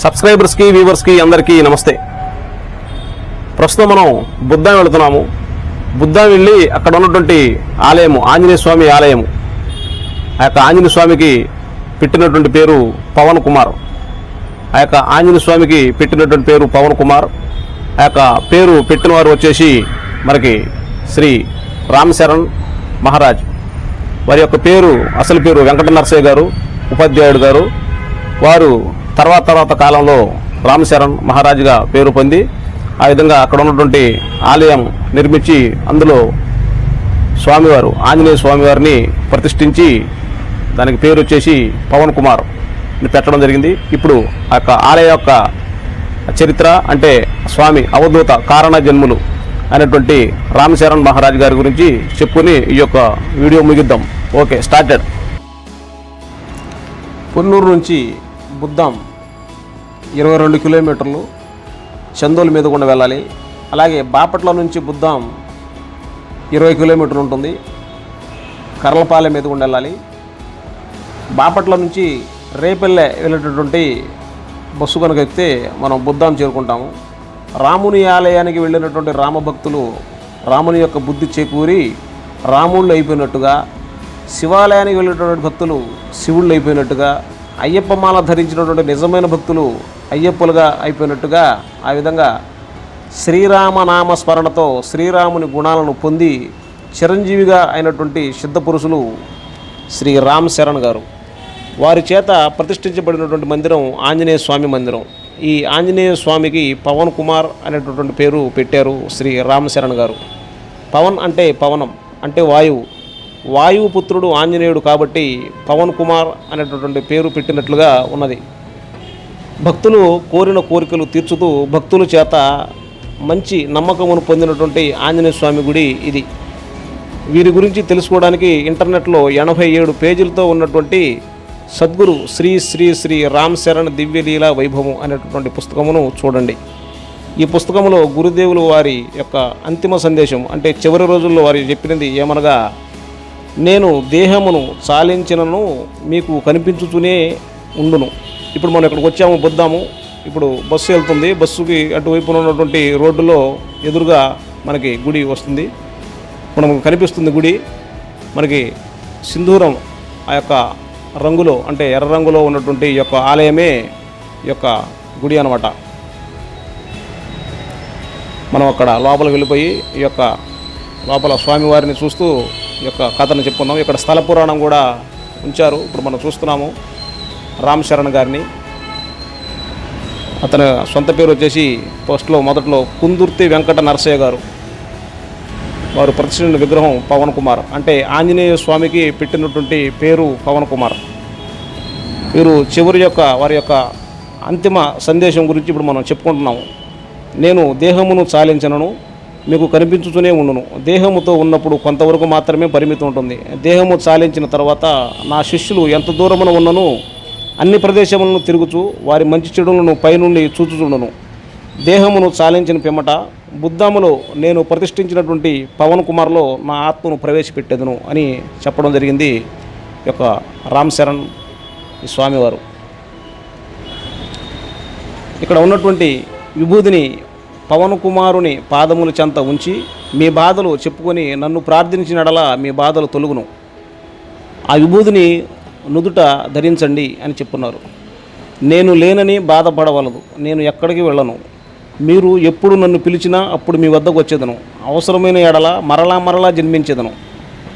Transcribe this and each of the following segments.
సబ్స్క్రైబర్స్కి వ్యూవర్స్కి అందరికీ నమస్తే. ప్రస్తుతం మనం బుద్ధం వెళుతున్నాము. బుద్ధం వెళ్ళి అక్కడ ఉన్నటువంటి ఆలయము ఆంజనేయ స్వామి ఆలయము. ఆ యొక్క ఆంజనేయ స్వామికి పెట్టినటువంటి పేరు పవన్ కుమార్. ఆ యొక్క ఆంజనేయ స్వామికి పెట్టినటువంటి పేరు పవన్ కుమార్. ఆ యొక్క పేరు పెట్టిన వారు వచ్చేసి మనకి శ్రీ రామశరణ్ మహారాజ్. వారి యొక్క పేరు అసలు పేరు వెంకట నరసయ్య గారు ఉపాధ్యాయుడు గారు. వారు తర్వాత తర్వాత కాలంలో రామశరణ్ మహారాజుగా పేరు పొంది ఆ విధంగా అక్కడ ఉన్నటువంటి ఆలయం నిర్మించి అందులో స్వామివారు ఆంజనేయ స్వామివారిని ప్రతిష్ఠించి దానికి పేరు వచ్చేసి పవన్ కుమార్ పెట్టడం జరిగింది. ఇప్పుడు ఆ యొక్క ఆలయ యొక్క చరిత్ర అంటే స్వామి అవధూత కారణ జన్ములు అనేటువంటి రామశరణ్ మహారాజ్ గారి గురించి చెప్పుకొని ఈ యొక్క వీడియో ముగిద్దాం. Okay started. పొన్నూరు నుంచి బుద్దాం ఇరవై రెండు కిలోమీటర్లు చందోలు మీద కూడా వెళ్ళాలి. అలాగే బాపట్ల నుంచి బుద్ధాం ఇరవై కిలోమీటర్లు ఉంటుంది. కర్లపాలెం మీద కూడా వెళ్ళాలి. బాపట్ల నుంచి రేపల్లె వెళ్ళేటటువంటి బస్సు కనుక ఎక్కితే మనం బుద్ధాం చేరుకుంటాము. రాముని ఆలయానికి వెళ్ళినటువంటి రామభక్తులు రాముని యొక్క బుద్ధి చేకూరి రాముళ్ళు అయిపోయినట్టుగా శివాలయానికి వెళ్ళేటటువంటి భక్తులు శివుళ్ళు అయిపోయినట్టుగా అయ్యప్ప మాల ధరించినటువంటి నిజమైన భక్తులు అయ్యప్పలుగా అయిపోయినట్టుగా ఆ విధంగా శ్రీరామనామ స్మరణతో శ్రీరాముని గుణాలను పొంది చిరంజీవిగా అయినటువంటి సిద్ధ పురుషులు శ్రీ రామ్ శరణ్ గారు. వారి చేత ప్రతిష్ఠించబడినటువంటి మందిరం ఆంజనేయ స్వామి మందిరం. ఈ ఆంజనేయ స్వామికి పవన్ కుమార్ అనేటటువంటి పేరు పెట్టారు శ్రీ రామ్ శరణ్ గారు. పవన్ అంటే పవనం అంటే వాయువు. వాయువు పుత్రుడు ఆంజనేయుడు కాబట్టి పవన్ కుమార్ అనేటటువంటి పేరు పెట్టినట్లుగా ఉన్నది. భక్తులు కోరిన కోరికలు తీర్చుతూ భక్తుల చేత మంచి నమ్మకమును పొందినటువంటి ఆంజనేయ స్వామి గుడి ఇది. వీరి గురించి తెలుసుకోవడానికి ఇంటర్నెట్లో ఎనభై ఏడు పేజీలతో ఉన్నటువంటి సద్గురు శ్రీ శ్రీ శ్రీ రామ్ శరణ్ దివ్యలీల వైభవం అనేటటువంటి పుస్తకమును చూడండి. ఈ పుస్తకంలో గురుదేవులు వారి యొక్క అంతిమ సందేశం అంటే చివరి రోజుల్లో వారు చెప్పినది ఏమనగా నేను దేహమును చాలించినను మీకు కనిపించుతూనే ఉండును. ఇప్పుడు మనం ఇక్కడికి వచ్చాము బుద్దాము ఇప్పుడు బస్సు వెళ్తుంది. బస్సుకి అటువైపున ఉన్నటువంటి రోడ్డులో ఎదురుగా మనకి గుడి వస్తుంది. మనకు కనిపిస్తుంది గుడి. మనకి సింధూరం ఆ యొక్క రంగులో అంటే ఎర్ర రంగులో ఉన్నటువంటి ఈ యొక్క ఆలయమే ఈ యొక్క గుడి అనమాట మనం అక్కడ లోపల వెళ్ళిపోయి ఈ యొక్క లోపల స్వామివారిని చూస్తూ ఈ యొక్క కథను చెప్పుకుందాం. ఇక్కడ స్థల పురాణం కూడా ఉంచారు. ఇప్పుడు మనం చూస్తున్నాము. రామ్ శరణ్ గారిని. అతని సొంత పేరు వచ్చేసి ఫస్ట్లో మొదట్లో కుందుర్తి వెంకట నరసయ్య గారు. వారు ప్రతిష్ఠించిన విగ్రహం పవన్ కుమార్. అంటే ఆంజనేయ స్వామికి పెట్టినటువంటి పేరు పవన్ కుమార్. వీరు చివరి యొక్క వారి యొక్క అంతిమ సందేశం గురించి ఇప్పుడు మనం చెప్పుకుంటున్నాము నేను దేహమును చాలించనను మీకు కనిపించుతూనే ఉండును. దేహముతో ఉన్నప్పుడు కొంతవరకు మాత్రమే పరిమితం ఉంటుంది. దేహము చాలించిన తర్వాత నా శిష్యులు ఎంత దూరమున ఉన్నను అన్ని ప్రదేశములను తిరుగుచు వారి మంచి చెడులను పైనుండి చూచుచుండను. దేహమును చాలించిన పిమ్మట బుద్ధములో నేను ప్రతిష్ఠించినటువంటి పవన్ కుమార్లో నా ఆత్మను ప్రవేశపెట్టేదను అని చెప్పడం జరిగింది యొక్క రామ్ శరణ్ స్వామివారు. ఇక్కడ ఉన్నటువంటి విభూతిని పవన్ కుమారుని పాదముల చెంత ఉంచి మీ బాధలు చెప్పుకొని నన్ను ప్రార్థించినడలా మీ బాధలు తొలుగును. ఆ విభూతిని నుదుట ధరించండి అని చెప్పున్నారు. నేను లేనని బాధపడవలదు. నేను ఎక్కడికి వెళ్ళను. మీరు ఎప్పుడు నన్ను పిలిచినా అప్పుడు మీ వద్దకు వచ్చేదను. అవసరమైన ఎడల మరలా మరలా జన్మించేదను.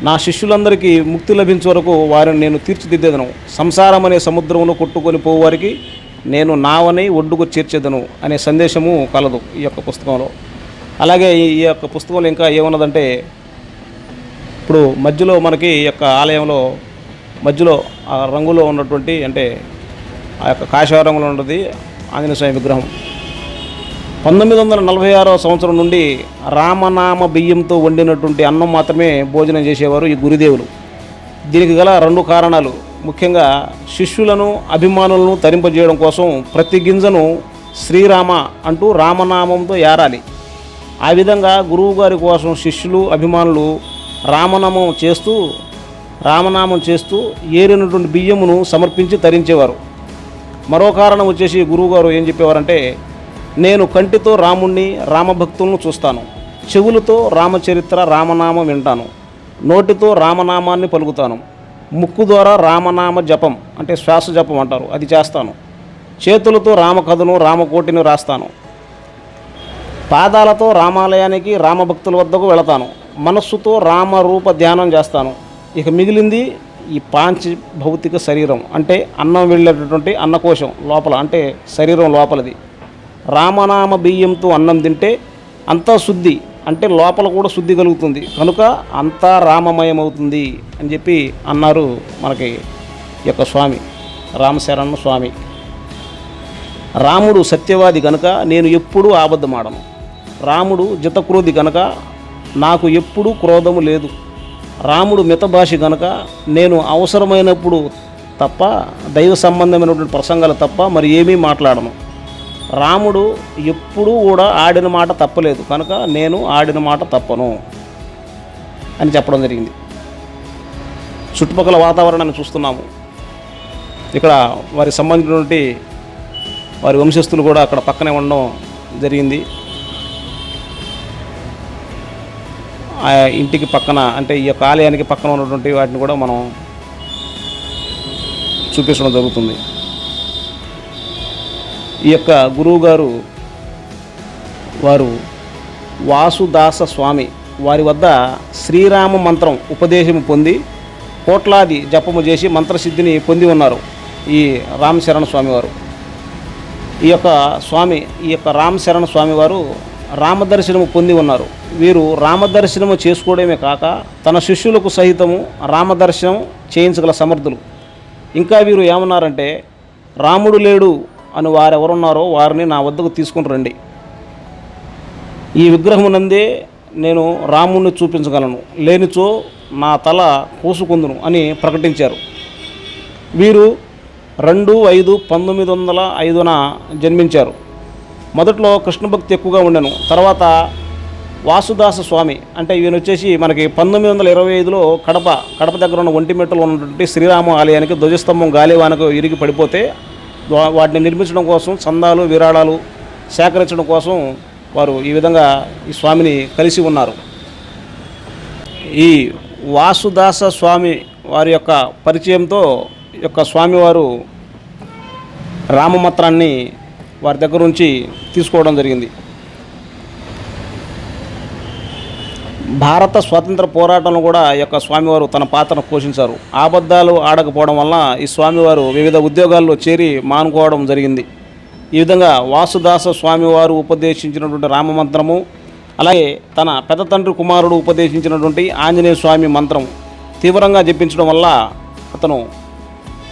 నా శిష్యులందరికీ ముక్తి లభించే వరకు వారిని నేను తీర్చిదిద్దేదను. సంసారం అనే సముద్రంలో కొట్టుకొని పోవారికి నేను నావని ఒడ్డుకు చేర్చేదను అనే సందేశము కలదు ఈ యొక్క పుస్తకంలో. అలాగే ఈ యొక్క పుస్తకంలో ఇంకా ఏమున్నదంటే ఇప్పుడు మధ్యలో మనకి ఈ యొక్క ఆలయంలో మధ్యలో ఆ రంగులో ఉన్నటువంటి అంటే ఆ యొక్క కాషాయ రంగులో ఉన్నది ఆంజనేయ స్వామి విగ్రహం. పంతొమ్మిది వందల నలభై ఆరో సంవత్సరం నుండి రామనామ బియ్యంతో వండినటువంటి అన్నం మాత్రమే భోజనం చేసేవారు ఈ గురుదేవులు. దీనికి గల రెండు కారణాలు. ముఖ్యంగా శిష్యులను అభిమానులను తరింపజేయడం కోసం ప్రతి గింజను శ్రీరామ అంటూ రామనామంతో ఏరాలి. ఆ విధంగా గురువు గారి కోసం శిష్యులు అభిమానులు రామనామం చేస్తూ రామనామం చేస్తూ ఏరినటువంటి బియ్యమును సమర్పించి తరించేవారు. మరో కారణం వచ్చేసి గురువుగారు ఏం చెప్పేవారంటే నేను కంటితో రాముణ్ణి రామభక్తులను చూస్తాను. చెవులతో రామచరిత్ర రామనామం వింటాను. నోటితో రామనామాన్ని పలుకుతాను. ముక్కు ద్వారా రామనామ జపం అంటే శ్వాస జపం అంటారు అది చేస్తాను. చేతులతో రామకథను రామకోటిని రాస్తాను. పాదాలతో రామాలయానికి రామభక్తుల వద్దకు వెళతాను. మనస్సుతో రామరూప ధ్యానం చేస్తాను. ఇక మిగిలింది ఈ పాంచ భౌతిక శరీరం అంటే అన్నం వెళ్ళేటటువంటి అన్నకోశం లోపల అంటే శరీరం లోపలది. రామనామ బియ్యంతో అన్నం తింటే అంతా శుద్ధి అంటే లోపల కూడా శుద్ధి కలుగుతుంది. కనుక అంతా రామమయం అవుతుంది అని చెప్పి అన్నారు మనకి ఈ యొక్క స్వామి రామశరణ స్వామి. రాముడు సత్యవాది కనుక నేను ఎప్పుడూ ఆబద్ధమాడను. రాముడు జితక్రోధి కనుక నాకు ఎప్పుడూ క్రోధము లేదు. రాముడు మితభాషి గనక నేను అవసరమైనప్పుడు తప్ప దైవ సంబంధమైనటువంటి ప్రసంగాలు తప్ప మరి ఏమీ మాట్లాడను. రాముడు ఎప్పుడూ కూడా ఆడిన మాట తప్పలేదు. కనుక నేను ఆడిన మాట తప్పను అని చెప్పడం జరిగింది. చుట్టుపక్కల వాతావరణాన్ని చూస్తున్నాము. ఇక్కడ వారికి సంబంధించినటువంటి వారి వంశస్థులు కూడా అక్కడ పక్కనే ఉండడం జరిగింది. ఆ ఇంటికి పక్కన అంటే ఈ యొక్క ఆలయానికి పక్కన ఉన్నటువంటి వాటిని కూడా మనం చూపించడం జరుగుతుంది. ఈ యొక్క గురువు గారు వారు వాసుదాస స్వామి వారి వద్ద శ్రీరామ మంత్రం ఉపదేశం పొంది కోట్లాది జపము చేసి మంత్రసిద్ధిని పొంది ఉన్నారు ఈ రామశరణ స్వామివారు ఈ యొక్క స్వామి ఈ యొక్క రామశరణ స్వామివారు రామదర్శనము పొంది ఉన్నారు. వీరు రామదర్శనము చేసుకోవడమే కాక తన శిష్యులకు సహితము రామదర్శనం చేయించగల సమర్థులు. ఇంకా వీరు ఏమన్నారంటే రాముడు లేడు అని వారు ఎవరున్నారో వారిని నా వద్దకు తీసుకుని రండి. ఈ విగ్రహమునందే నేను రాముణ్ణి చూపించగలను. లేనిచో నా తల కోసుకుందును అని ప్రకటించారు. వీరు రెండు ఐదు పంతొమ్మిది వందల ఐదున జన్మించారు. మొదట్లో కృష్ణ భక్తి ఎక్కువగా ఉండెను. తర్వాత వాసుదాస స్వామి అంటే ఈయన వచ్చేసి మనకి పంతొమ్మిది వందల ఇరవై ఐదులో కడప కడప దగ్గర ఉన్న ఒంటిమెట్టలో ఉన్నటువంటి శ్రీరామ ఆలయానికి ధ్వజస్తంభం గాలివానకు ఇరిగి పడిపోతే వాటిని నిర్మించడం కోసం చందాలు విరాళాలు సేకరించడం కోసం వారు ఈ విధంగా ఈ స్వామిని కలిసి ఉన్నారు. ఈ వాసుదాస స్వామి వారి యొక్క పరిచయంతో ఈ యొక్క స్వామివారు రామమంత్రాన్ని వారి దగ్గర నుంచి తీసుకోవడం జరిగింది. భారత స్వాతంత్ర పోరాటంలో కూడా ఈ యొక్క స్వామివారు తన పాత్రను పోషించారు. అబద్ధాలు ఆడకపోవడం వల్ల ఈ స్వామివారు వివిధ ఉద్యోగాల్లో చేరి మానుకోవడం జరిగింది. ఈ విధంగా వాసుదాస స్వామివారు ఉపదేశించినటువంటి రామమంత్రము అలాగే తన పెద్ద తండ్రి కుమారుడు ఉపదేశించినటువంటి ఆంజనేయ స్వామి మంత్రం తీవ్రంగా జపించడం వల్ల అతను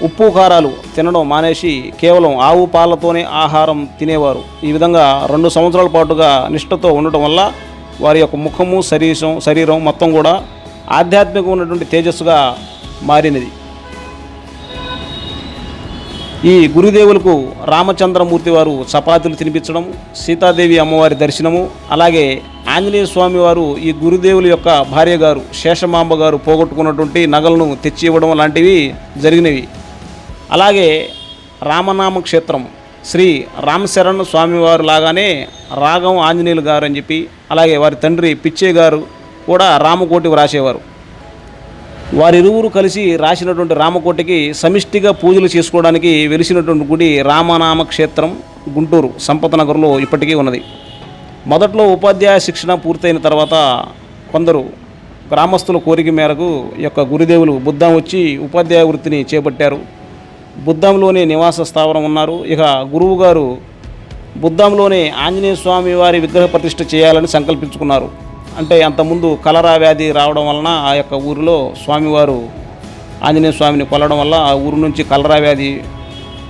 ఉప్పు కారాలు తినడం మానేసి కేవలం ఆవు పాలతోనే ఆహారం తినేవారు. ఈ విధంగా రెండు సంవత్సరాల పాటుగా నిష్ఠతో ఉండటం వల్ల వారి యొక్క ముఖము శరీరం శరీరం మొత్తం కూడా ఆధ్యాత్మిక ఉన్నటువంటి తేజస్సుగా మారినది ఈ గురుదేవులకు రామచంద్రమూర్తి వారు చపాతీలు తినిపించడం సీతాదేవి అమ్మవారి దర్శనము అలాగే ఆంజనేయ స్వామి వారు ఈ గురుదేవుల యొక్క భార్య గారు శేషమాంబ గారు పోగొట్టుకున్నటువంటి నగలను తెచ్చి ఇవ్వడం లాంటివి జరిగినవి. అలాగే రామనామ క్షేత్రం శ్రీ రామశరణ్ స్వామివారు లాగానే రాగం ఆంజనేయులు గారు అని చెప్పి అలాగే వారి తండ్రి పిచ్చే గారు కూడా రామకోటి వ్రాసేవారు వారిరువురు కలిసి రాసినటువంటి రామకోటికి సమిష్టిగా పూజలు చేసుకోవడానికి వెలిసినటువంటి గుడి రామనామ క్షేత్రం గుంటూరు సంపతనగర్లో ఇప్పటికీ ఉన్నది. మొదట్లో ఉపాధ్యాయ శిక్షణ పూర్తయిన తర్వాత కొందరు గ్రామస్తుల కోరిక మేరకు యొక్క గురుదేవులు బుద్ధం వచ్చి ఉపాధ్యాయ వృత్తిని చేపట్టారు. బుద్ధంలోనే నివాస స్థావరం ఉన్నారు. ఇక గురువు గారు బుద్ధంలోనే ఆంజనేయ స్వామి వారి విగ్రహ ప్రతిష్ఠ చేయాలని సంకల్పించుకున్నారు. అంటే అంతకుముందు కలరా వ్యాధి రావడం వలన ఆ యొక్క ఊరిలో స్వామివారు ఆంజనేయ స్వామిని కొలడం వల్ల ఆ ఊరు నుంచి కలరా వ్యాధి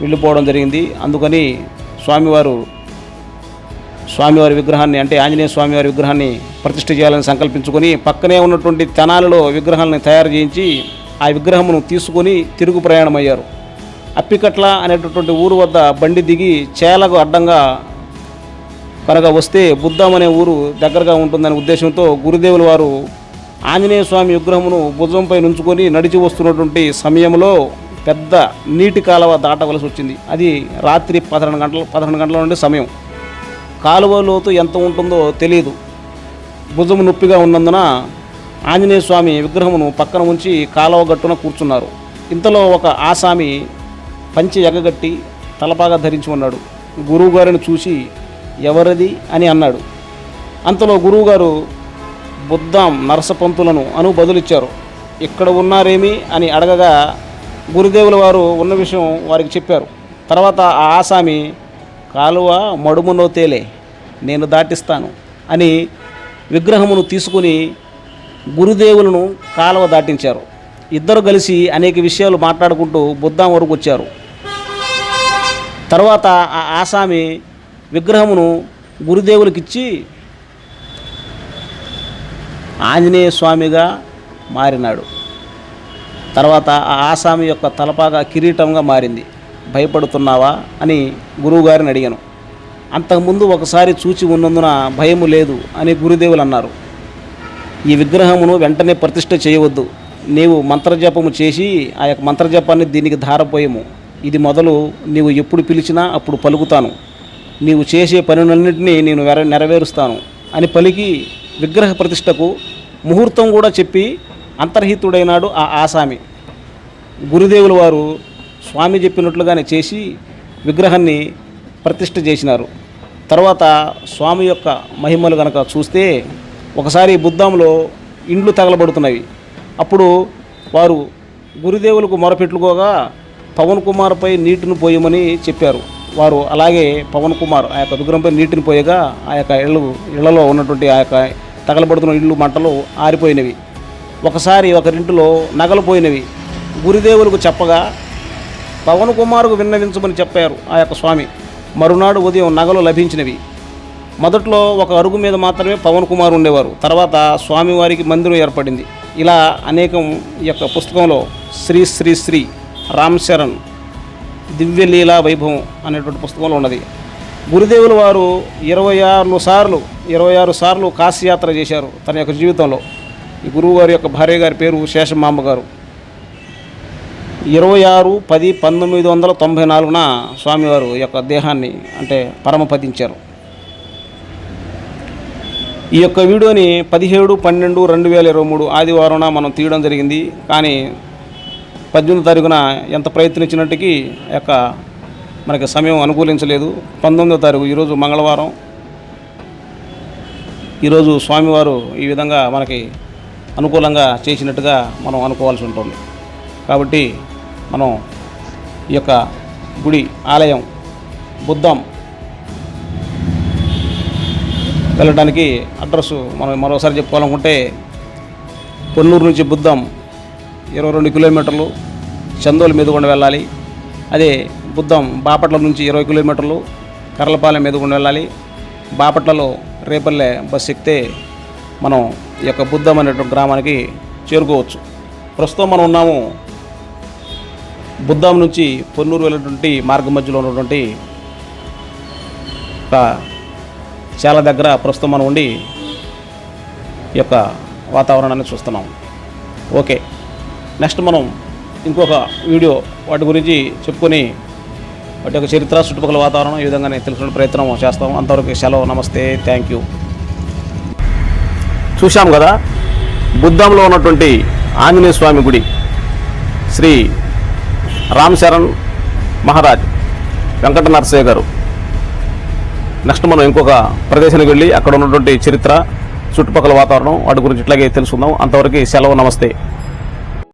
వెళ్ళిపోవడం జరిగింది. అందుకని స్వామివారు స్వామివారి విగ్రహాన్ని అంటే ఆంజనేయ స్వామివారి విగ్రహాన్ని ప్రతిష్ఠ చేయాలని సంకల్పించుకొని పక్కనే ఉన్నటువంటి తెనాలలో విగ్రహాలను తయారు చేయించి ఆ విగ్రహమును తీసుకొని తిరుగు ప్రయాణమయ్యారు. అప్పికట్ల అనేటటువంటి ఊరు వద్ద బండి దిగి చేలకు అడ్డంగా కనుక వస్తే బుద్ధం అనే ఊరు దగ్గరగా ఉంటుందనే ఉద్దేశంతో గురుదేవుల వారు ఆంజనేయ స్వామి విగ్రహమును భుజంపై నుంచుకొని నడిచి వస్తున్నటువంటి సమయంలో పెద్ద నీటి కాలువ దాటవలసి వచ్చింది. అది రాత్రి పదకొండు గంటల పదకొండు గంటల నుండి సమయం. కాలువ లోతు ఎంత ఉంటుందో తెలియదు భుజము నొప్పిగా ఉన్నందున ఆంజనేయ స్వామి విగ్రహమును పక్కన ఉంచి కాలువ గట్టున కూర్చున్నారు. ఇంతలో ఒక ఆసామి పంచి ఎగగట్టి తలపాగా ధరించి ఉన్నాడు గురువుగారిని చూసి ఎవరిది అని అన్నాడు. అంతలో గురువుగారు బుద్ధాం నరసపంతులను అను బదులిచ్చారు. ఇక్కడ ఉన్నారేమి? అని అడగగా గురుదేవుల వారు ఉన్న విషయం వారికి చెప్పారు. తర్వాత ఆ ఆసామి కాలువ మడుమునో తేలే నేను దాటిస్తాను అని విగ్రహమును తీసుకుని గురుదేవులను కాలువ దాటించారు. ఇద్దరు కలిసి అనేక విషయాలు మాట్లాడుకుంటూ బుద్ధాం వరకు వచ్చారు తర్వాత ఆ ఆసామి విగ్రహమును గురుదేవులకిచ్చి ఆంజనేయ స్వామిగా మారినాడు. తర్వాత ఆ ఆసామి యొక్క తలపాగా కిరీటంగా మారింది. భయపడుతున్నావా అని గురువుగారిని అడిగాను. అంతకుముందు ఒకసారి చూచి ఉన్నందున భయము లేదు అని గురుదేవులు అన్నారు ఈ విగ్రహమును వెంటనే ప్రతిష్ఠ చేయవద్దు. నీవు మంత్రజపము చేసి ఆ యొక్క మంత్రజపాన్ని దీనికి ధారపోయము. ఇది మొదలు నీవు ఎప్పుడు పిలిచినా అప్పుడు పలుకుతాను. నీవు చేసే పనులన్నింటినీ నేను నెరవేరుస్తాను అని పలికి విగ్రహ ప్రతిష్టకు ముహూర్తం కూడా చెప్పి అంతర్హితుడైనాడు ఆ ఆసామి. గురుదేవుల వారు స్వామి చెప్పినట్లుగానే చేసి విగ్రహాన్ని ప్రతిష్ఠ చేసినారు. తర్వాత స్వామి యొక్క మహిమలు కనుక చూస్తే ఒకసారి బుద్ధాంలో ఇండ్లు తగలబడుతున్నవి. అప్పుడు వారు గురుదేవులకు మొరపెట్టుకోగా పవన్ కుమార్పై నీటిని పోయమని చెప్పారు. వారు అలాగే పవన్ కుమార్ ఆ యొక్క విగ్రహంపై నీటిని పోయగా ఆ యొక్క ఇళ్ళు ఇళ్ళలో ఉన్నటువంటి ఆ యొక్క తగలబడుతున్న ఇళ్ళు మంటలు ఆరిపోయినవి. ఒకసారి ఒకరింటిలో నగలు పోయినవి గురుదేవులకు చెప్పగా పవన్ కుమార్కు విన్నవించమని చెప్పారు ఆ యొక్క స్వామి. మరునాడు ఉదయం నగలు లభించినవి. మొదట్లో ఒక అరుగు మీద మాత్రమే పవన్ కుమార్ ఉండేవారు. తర్వాత స్వామివారికి మందిరం ఏర్పడింది. ఇలా అనేకం ఈ యొక్క పుస్తకంలో శ్రీ శ్రీ శ్రీ రామ్ చరణ్ దివ్యలీలా వైభవం అనేటువంటి పుస్తకంలో ఉన్నది. గురుదేవులు వారు ఇరవై ఆరు సార్లు ఇరవై ఆరు సార్లు కాశీయాత్ర చేశారు తన యొక్క జీవితంలో. ఈ గురువుగారి యొక్క భార్య గారి పేరు శేషమాంబ గారు. ఇరవై ఆరు పది పంతొమ్మిది వందల తొంభై నాలుగున స్వామివారు ఈ యొక్క దేహాన్ని అంటే పరమపదించారు. ఈ యొక్క వీడియోని పదిహేడు పన్నెండు రెండు వేల ఇరవై మూడు ఆదివారంన మనం తీయడం జరిగింది. కానీ పద్దెనిమిది తారీఖున ఎంత ప్రయత్నించినట్టుకి యొక్క మనకి సమయం అనుకూలించలేదు. పంతొమ్మిదో తారీఖు ఈరోజు మంగళవారం. ఈరోజు స్వామివారు ఈ విధంగా మనకి అనుకూలంగా చేసినట్టుగా మనం అనుకోవాల్సి ఉంటుంది. కాబట్టి మనం ఈ యొక్క గుడి ఆలయం బుద్ధం వెళ్ళడానికి అడ్రస్ మనం మరోసారి చెప్పుకోవాలనుకుంటే పొన్నూరు నుంచి బుద్ధం ఇరవై రెండు కిలోమీటర్లు చందోలు మీదుగుండా వెళ్ళాలి. అదే బుద్ధం బాపట్ల నుంచి ఇరవై కిలోమీటర్లు కర్లపాలెం మీదుగుండా వెళ్ళాలి. బాపట్లలో రేపల్లె బస్సు ఎక్కితే మనం ఈ యొక్క బుద్ధం అనేటువంటి గ్రామానికి చేరుకోవచ్చు. ప్రస్తుతం మనం ఉన్నాము బుద్ధం నుంచి పొన్నూరు వెళ్ళేటువంటి మార్గ మధ్యలో ఉన్నటువంటి ఒక చాలా దగ్గర ప్రస్తుతం మనం ఉండి ఈ యొక్క వాతావరణాన్ని చూస్తున్నాం. ఓకే. నెక్స్ట్ మనం ఇంకొక వీడియో వాటి గురించి చెప్పుకొని వాటి యొక్క చరిత్ర చుట్టుపక్కల వాతావరణం ఈ విధంగానే తెలుసుకునే ప్రయత్నం చేస్తాం. అంతవరకు సెలవు నమస్తే థ్యాంక్ యూ చూశాం కదా బుద్ధంలో ఉన్నటువంటి ఆంజనేయ స్వామి గుడి శ్రీ రామ్చరణ్ మహారాజ్ వెంకట నరసయ్య గారు. నెక్స్ట్ మనం ఇంకొక ప్రదేశానికి వెళ్ళి అక్కడ ఉన్నటువంటి చరిత్ర చుట్టుపక్కల వాతావరణం వాటి గురించి ఇట్లాగే తెలుసుకుందాం. అంతవరకు సెలవు నమస్తే.